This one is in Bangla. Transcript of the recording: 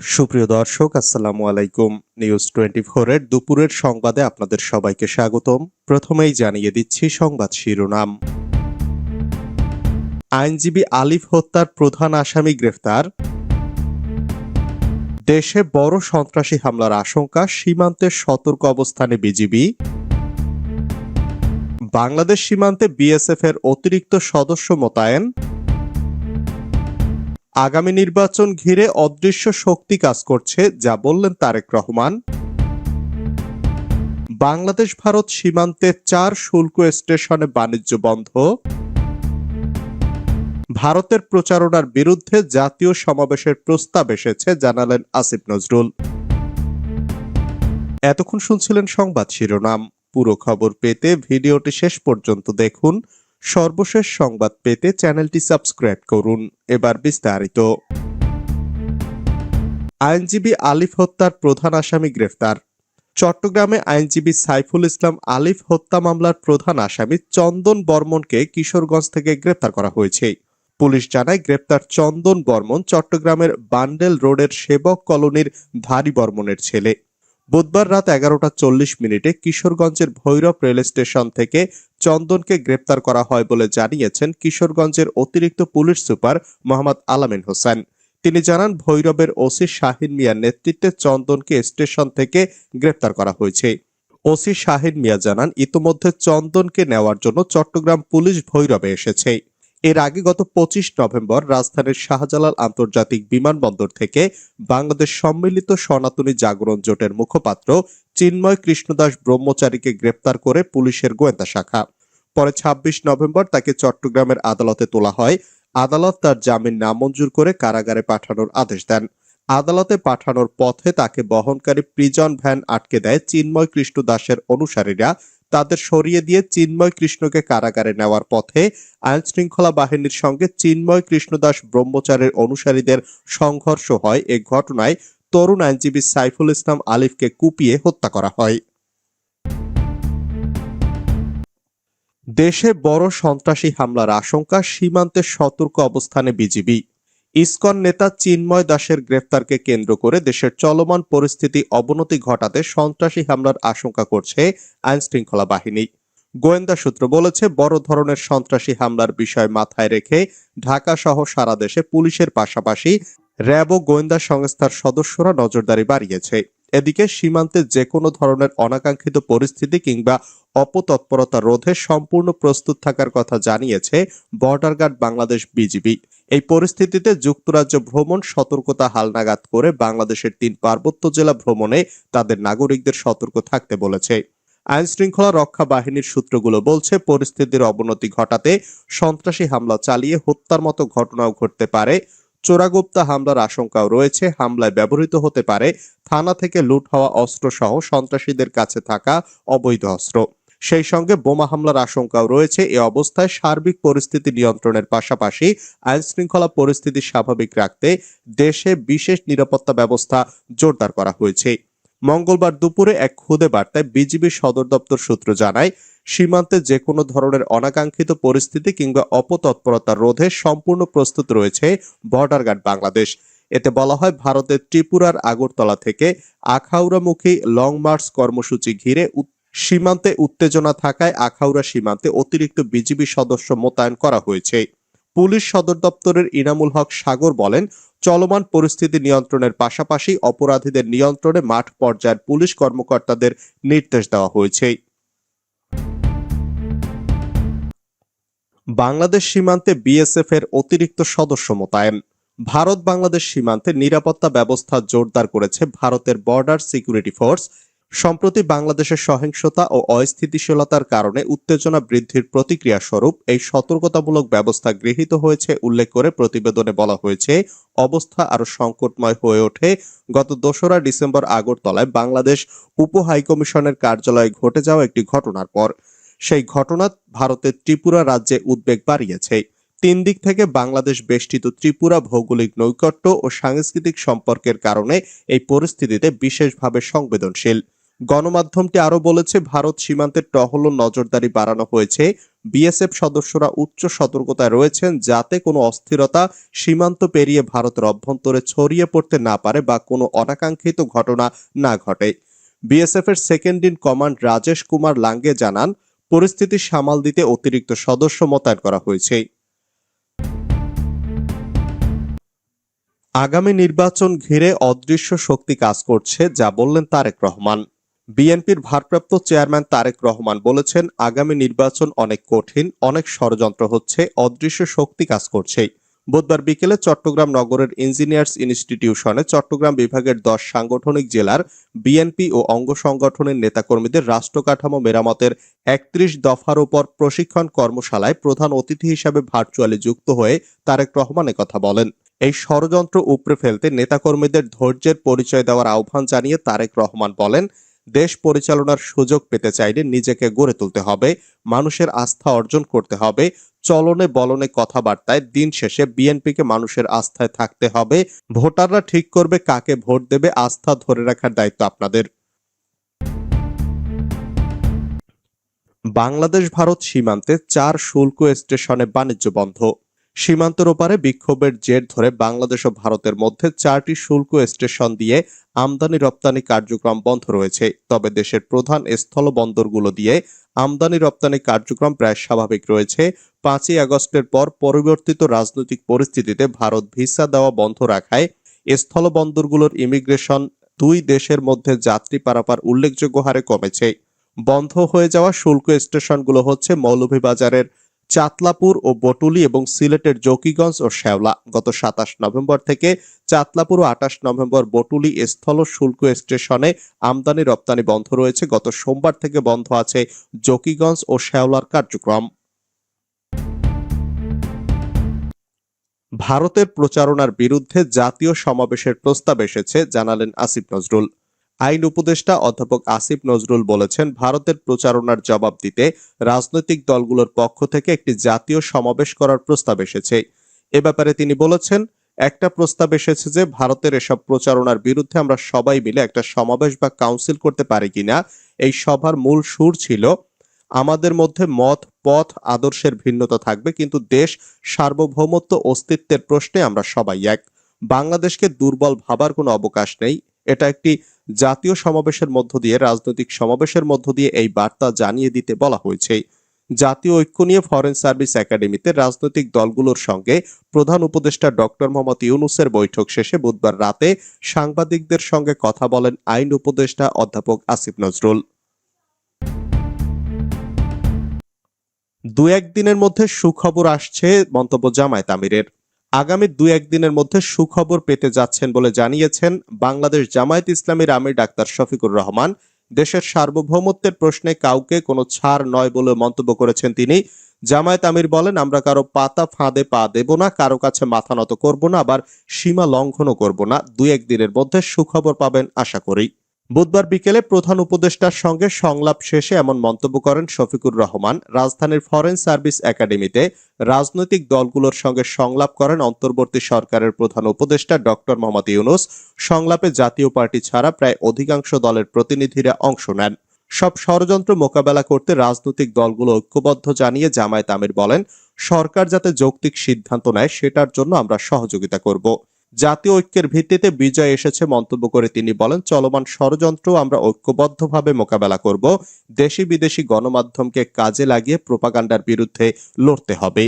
সুপ্রিয় দর্শক, আসসালামু আলাইকুম। নিউজ টোয়েন্টি এর দুপুরের সংবাদে আপনাদের সবাইকে স্বাগতম। প্রথমেই জানিয়ে দিচ্ছি সংবাদ শিরোনাম। আইনজীবী আলিফ হত্যার প্রধান আসামি গ্রেফতার। দেশে বড় সন্ত্রাসী হামলার আশঙ্কা, সীমান্তে সতর্ক অবস্থানে বিজিবি। বাংলাদেশ সীমান্তে বিএসএফ এর অতিরিক্ত সদস্য মোতায়েন। আগামী নির্বাচন ঘিরে অদৃশ্য শক্তি কাজ করছে, যা বললেন তারেক রহমান। বাংলাদেশ ভারত সীমান্তে চার শুল্ক স্টেশনে বাণিজ্য বন্ধ। ভারতের প্রচারণার বিরুদ্ধে জাতীয় সমাবেশের প্রস্তাব এসেছে, জানালেন আসিফ নজরুল। এতক্ষণ শুনছিলেন সংবাদ শিরোনাম। পুরো খবর পেতে ভিডিওটি শেষ পর্যন্ত দেখুন। সর্বশেষ সংবাদ পেতে চ্যানেলটি সাবস্ক্রাইব করুন। এবার বিস্তারিত। আইনজীবী আলিফ হত্যার প্রধান আসামি গ্রেফতার। চট্টগ্রামে আইনজীবী সাইফুল ইসলাম আলিফ হত্যা মামলার প্রধান আসামি চন্দন বর্মনকে কিশোরগঞ্জ থেকে গ্রেপ্তার করা হয়েছে। পুলিশ জানায় গ্রেপ্তার চন্দন বর্মন চট্টগ্রামের বান্ডেল রোডের সেবক কলোনির ধারী বর্মনের ছেলে। বুধবার রাত এগারোটা চল্লিশ মিনিটে কিশোরগঞ্জের ভৈরব রেল স্টেশন থেকে চন্দনকে গ্রেপ্তার করা হয় বলে জানিয়েছেন কিশোরগঞ্জের অতিরিক্ত পুলিশ সুপার মোহাম্মদ আলামিন হোসেন। তিনি জানান, ভৈরবের ওসি শাহিন মিয়ার নেতৃত্বে চন্দনকে স্টেশন থেকে গ্রেপ্তার করা হয়েছে। ওসি শাহিন মিয়া জানান, ইতোমধ্যে চন্দনকে নেওয়ার জন্য চট্টগ্রাম পুলিশ ভৈরবে এসেছে। এর আগে গত পঁচিশ নভেম্বর রাজধানীর শাহজালাল আন্তর্জাতিক বিমানবন্দর থেকে বাংলাদেশ সম্মিলিত সনাতনী জাগরণ জোটের মুখপাত্র চিন্ময় কৃষ্ণদাস ব্রহ্মচারীকে গ্রেপ্তার করে পুলিশের গোয়েন্দা শাখা। পরে ২৬ নভেম্বর তাকে চট্টগ্রামের আদালতে তোলা হয়। আদালত তার জামিন নামঞ্জুর করে কারাগারে পাঠানোর আদেশ দেন। আদালতে পাঠানোর পথে তাকে বহনকারী প্রিজন ভ্যান আটকে দেয় চিন্ময় কৃষ্ণ দাসের অনুসারীরা। তাদের সরিয়ে দিয়ে চিন্ময় কৃষ্ণকে কারাগারে নেওয়ার পথে আইন শৃঙ্খলা বাহিনীর সঙ্গে চিন্ময় কৃষ্ণদাস ব্রহ্মচারের অনুসারীদের সংঘর্ষ হয়। এ ঘটনায় তরুণ আইনজীবী সাইফুল ইসলাম আলিফকে কুপিয়ে হত্যা করা হয়। দেশে বড় সন্ত্রাসী হামলার আশঙ্কা, সীমান্তে সতর্ক অবস্থানে বিজিবি। ইসকন নেতা চিন্ময় দাসের গ্রেফতারকে কেন্দ্র করে দেশের চলমান পরিস্থিতি অবনতি ঘটাতে সন্ত্রাসী হামলার আশঙ্কা করছে আইন শৃঙ্খলা বাহিনী। গোয়েন্দা সূত্র বলেছে, বড় ধরনের সন্ত্রাসী হামলার বিষয় মাথায় রেখে ঢাকা সহ সারা দেশে পুলিশের পাশাপাশি র্যাব ও গোয়েন্দা সংস্থার সদস্যরা নজরদারি বাড়িয়েছে। এদিকে সীমান্তে যে কোনো ধরনের অনাকাঙ্ক্ষিত পরিস্থিতি কিংবা অপতৎপরতা রোধে সম্পূর্ণ প্রস্তুত থাকার কথা জানিয়েছে বর্ডার গার্ড বাংলাদেশ বিজিবি। এই পরিস্থিতিতে যুক্তরাজ্য ভ্রমণ, সতর্কতা হালনাগাদ করে বাংলাদেশের তিন পার্বত্য জেলা ভ্রমণে তাদের নাগরিকদের সতর্ক থাকতে বলেছে। আইন শৃঙ্খলা রক্ষা বাহিনীর সূত্রগুলো বলছে, পরিস্থিতির অবনতি ঘটাতে সন্ত্রাসী হামলা চালিয়ে হত্যার মতো ঘটনাও ঘটতে পারে। চোরাগুপ্তা হামলার আশঙ্কাও রয়েছে। হামলায় ব্যবহৃত হতে পারে থানা থেকে লুট হওয়া অস্ত্রসহ সন্ত্রাসীদের কাছে থাকা অবৈধ অস্ত্র। সেই সঙ্গে বোমা হামলার আশঙ্কাও রয়েছে। এ অবস্থায় সার্বিক পরিস্থিতি নিয়ন্ত্রণের পাশাপাশি আইন শৃঙ্খলা পরিস্থিতি স্বাভাবিক রাখতে দেশে বিশেষ নিরাপত্তা ব্যবস্থা জোরদার করা হয়েছে। মঙ্গলবার দুপুরে এক খুদে বার্তায় বিজিবি সদর দপ্তর সূত্র জানায়, সীমান্তে যে কোনো ধরনের অনাকাঙ্ক্ষিত পরিস্থিতি কিংবা অপতৎপরতা রোধে সম্পূর্ণ প্রস্তুত রয়েছে বর্ডার গার্ড বাংলাদেশ। এতে বলা হয়, ভারতের ত্রিপুরার আগরতলা থেকে আখাউড়ামুখী লং মার্চ কর্মসূচি ঘিরে সীমান্তে উত্তেজনা থাকায় আখাউড়া সীমান্তে অতিরিক্ত বিজিবি সদস্য মোতায়েন করা হয়েছে। পুলিশ সদর দপ্তরের ইনামুল হক সাগর বলেন, চলমান পরিস্থিতি নিয়ন্ত্রণের পাশাপাশি অপরাধীদের নিয়ন্ত্রণে মাঠ পর্যায়ের পুলিশ কর্মকর্তাদের নির্দেশ দেওয়া হয়েছে। বাংলাদেশ সীমান্তে বিএসএফ এর অতিরিক্ত সদস্য মোতায়েন। ভারত বাংলাদেশ সীমান্তে নিরাপত্তা ব্যবস্থা জোরদার করেছে ভারতের বর্ডার সিকিউরিটি ফোর্স সম্প্রতি বাংলাদেশের সহিংসতা ও অস্থিতিশীলতার কারণে উত্তেজনা বৃদ্ধির প্রতিক্রিয়া স্বরূপ এই সতর্কতামূলক ব্যবস্থা গৃহীত হয়েছে উল্লেখ করে প্রতিবেদনে বলা হয়েছে, অবস্থা আরও সংকটময় হয়ে ওঠে। গত দোসরা ডিসেম্বর আগরতলায় বাংলাদেশ উপ হাইকমিশনের কার্যালয়ে ঘটে যাওয়া একটি ঘটনার পর সেই ঘটনা ভারতের ত্রিপুরা রাজ্যে উদ্বেগ বাড়িয়েছে। তিন দিক থেকে বাংলাদেশ বেষ্টিত ত্রিপুরা ভৌগোলিক নৈকট্য ও সাংস্কৃতিক সম্পর্কের কারণে এই পরিস্থিতিতে বিশেষভাবে সংবেদনশীল। গণমাধ্যমটি আরও বলেছে, ভারত সীমান্তের টহল নজরদারি বাড়ানো হয়েছে। বিএসএফ সদস্যরা উচ্চ সতর্কতায় রয়েছেন যাতে কোনো অস্থিরতা সীমান্ত পেরিয়ে ভারতের অভ্যন্তরে ছড়িয়ে পড়তে না পারে বা কোনো অনাকাঙ্ক্ষিত ঘটনা না ঘটে। বিএসএফ এর second in command Rajesh Kumar Lange জানান, পরিস্থিতি সামাল দিতে অতিরিক্ত সদস্য মোতায়েন করা হয়েছে। আগামী নির্বাচন ঘিরে অদৃশ্য শক্তি কাজ করছে, যা বললেন তারেক রহমান। বিএনপির ভারপ্রাপ্ত চেয়ারম্যান তারেক রহমান বলেছেন, আগামী নির্বাচন অনেক কঠিন, অনেক ষড়যন্ত্র হচ্ছে, অদৃশ্য শক্তি কাজ করছে বুধবার বিকেলে চট্টগ্রাম নগরের ইঞ্জিনিয়ার্স ইনস্টিটিউশনে চট্টগ্রাম বিভাগের দশ সাংগঠনিক জেলার বিএনপি ও অঙ্গ সংগঠনের নেতাকর্মীদের রাষ্ট্র কাঠামো মেরামতের একত্রিশ দফার উপর প্রশিক্ষণ কর্মশালায় প্রধান অতিথি হিসাবে ভার্চুয়ালি যুক্ত হয়ে তারেক রহমান কথা বলেন। এই ষড়যন্ত্র উপড়ে ফেলতে নেতাকর্মীদের ধৈর্যের পরিচয় দেওয়ার আহ্বান জানিয়ে তারেক রহমান বলেন দেশ পরিচালনার সুযোগ পেতে চাইলে নিজেকে গড়ে তুলতে হবে, মানুষের আস্থা অর্জন করতে হবে, চলনে বলনে কথাবার্তায় দিন শেষে বিএনপিকে মানুষের আস্থায় থাকতে হবে, ভোটাররা ঠিক করবে কাকে ভোট দেবে, আস্থা ধরে রাখার দায়িত্ব আপনাদের। বাংলাদেশ ভারত সীমান্তে চার শুল্ক স্টেশনে বাণিজ্য বন্ধ। সীমান্তের ওপারে বিক্ষোভের জের ধরে বাংলাদেশ ও ভারতের মধ্যে চারটি শুল্ক স্টেশন দিয়ে আমদানি রপ্তানি কার্যক্রম বন্ধ রয়েছে। তবে দেশের প্রধান স্থলবন্দরগুলো দিয়ে আমদানি রপ্তানি কার্যক্রম প্রায় স্বাভাবিক রয়েছে। পাঁচই আগস্টের পর পরিবর্তিত রাজনৈতিক পরিস্থিতিতে ভারত ভিসা দেওয়া বন্ধ রাখায় স্থলবন্দরগুলোর ইমিগ্রেশন দুই দেশের মধ্যে যাত্রী পারাপার উল্লেখযোগ্য হারে কমেছে। বন্ধ হয়ে যাওয়া শুল্ক স্টেশনগুলো হচ্ছে মৌলভীবাজারের চাতলাপুর ও বটুলি এবং সিলেটের জকিগঞ্জ ও শেওলা গত সাতাশ নভেম্বর থেকে চাতলাপুর ও আঠাশ নভেম্বর বটুলি স্থল শুল্ক স্টেশনে আমদানি রপ্তানি বন্ধ রয়েছে। গত সোমবার থেকে বন্ধ আছে জকিগঞ্জ ও শেওলার কার্যক্রম। ভারতের প্রচারণার বিরুদ্ধে জাতীয় সমাবেশের প্রস্তাব এসেছে, জানালেন আসিফ নজরুল। আইন উপদেষ্টা অধ্যাপক আসিফ নজরুল বলেছেন, ভারতের প্রচারণার জবাব দিতে রাজনৈতিক দলগুলোর পক্ষ থেকে একটি জাতীয় সমাবেশ করার প্রস্তাব এসেছে। এ ব্যাপারে তিনি বলেছেন, একটা প্রস্তাব এসেছে যে ভারতের এসব প্রচারণার বিরুদ্ধে আমরা সবাই মিলে একটা সমাবেশ বা কাউন্সিল করতে পারি কিনা, এই সভার মূল সুর ছিল, আমাদের মধ্যে মত, পথ, আদর্শের ভিন্নতা থাকবে, কিন্তু দেশ সার্বভৌমত্ব অস্তিত্বের প্রশ্নে আমরা সবাই এক। বাংলাদেশকে দুর্বল ভাবার কোনো অবকাশ নেই এটা একটি জাতীয় সমাবেশের মধ্য দিয়ে, রাজনৈতিক সমাবেশের মধ্য দিয়ে এই বার্তা জানিয়ে দিতে বলা হয়েছে। জাতীয় ঐক্য নিয়ে ফরেন সার্ভিস একাডেমিতে রাজনৈতিক দলগুলোর সঙ্গে প্রধান উপদেষ্টা ডক্টর মোহাম্মদ ইউনুসের বৈঠক শেষে বুধবার রাতে সাংবাদিকদের সঙ্গে কথা বলেন আইন উপদেষ্টা অধ্যাপক আসিফ নজরুল। দু একদিনের মধ্যে সুখবর আসছে মন্তব্য জামায়াত আমিরের। আগামী দু একদিনের মধ্যে সুখবর পেতে যাচ্ছেন বলে জানিয়েছেন বাংলাদেশ জামায়াত ইসলামীর আমির ডাক্তার শফিকুর রহমান। দেশের সার্বভৌমত্বের প্রশ্নে কাউকে কোনো ছাড় নয় বলে মন্তব্য করেছেন তিনি। জামায়াত আমির বলেন, আমরা কারও পাতা ফাঁদে পা দেব না, কারও কাছে মাথা নত করব না, আবার সীমা লঙ্ঘনও করব না। দুই একদিনের মধ্যে সুখবর পাবেন আশা করি। বুধবার বিকেলে প্রধান উপদেষ্টার সঙ্গে সংলাপ শেষে এমন মন্তব্য করেন শফিকুর রহমান। রাজধানীর ফরেন সার্ভিস একাডেমিতে রাজনৈতিক দলগুলোর সঙ্গে সংলাপ করেন অন্তর্বর্তী সরকারের প্রধান উপদেষ্টা ডক্টর মোহাম্মদ ইউনুস। সংলাপে জাতীয় পার্টি ছাড়া প্রায় অধিকাংশ দলের প্রতিনিধিরা অংশ নেন। সব ষড়যন্ত্র মোকাবেলা করতে রাজনৈতিক দলগুলো ঐক্যবদ্ধ জানিয়ে জামায়াত আমির বলেন, সরকার যাতে যৌক্তিক সিদ্ধান্ত নেয়, সেটার জন্য আমরা সহযোগিতা করব। জাতীয় ঐক্যের ভিত্তিতে বিজয় এসেছে মন্তব্য করে তিনি বলেন, চলমান ষড়যন্ত্র আমরা ঐক্যবদ্ধভাবে মোকাবেলা করব দেশি বিদেশি গণমাধ্যমকে কাজে লাগিয়ে প্রোপাগান্ডার বিরুদ্ধে লড়তে হবে।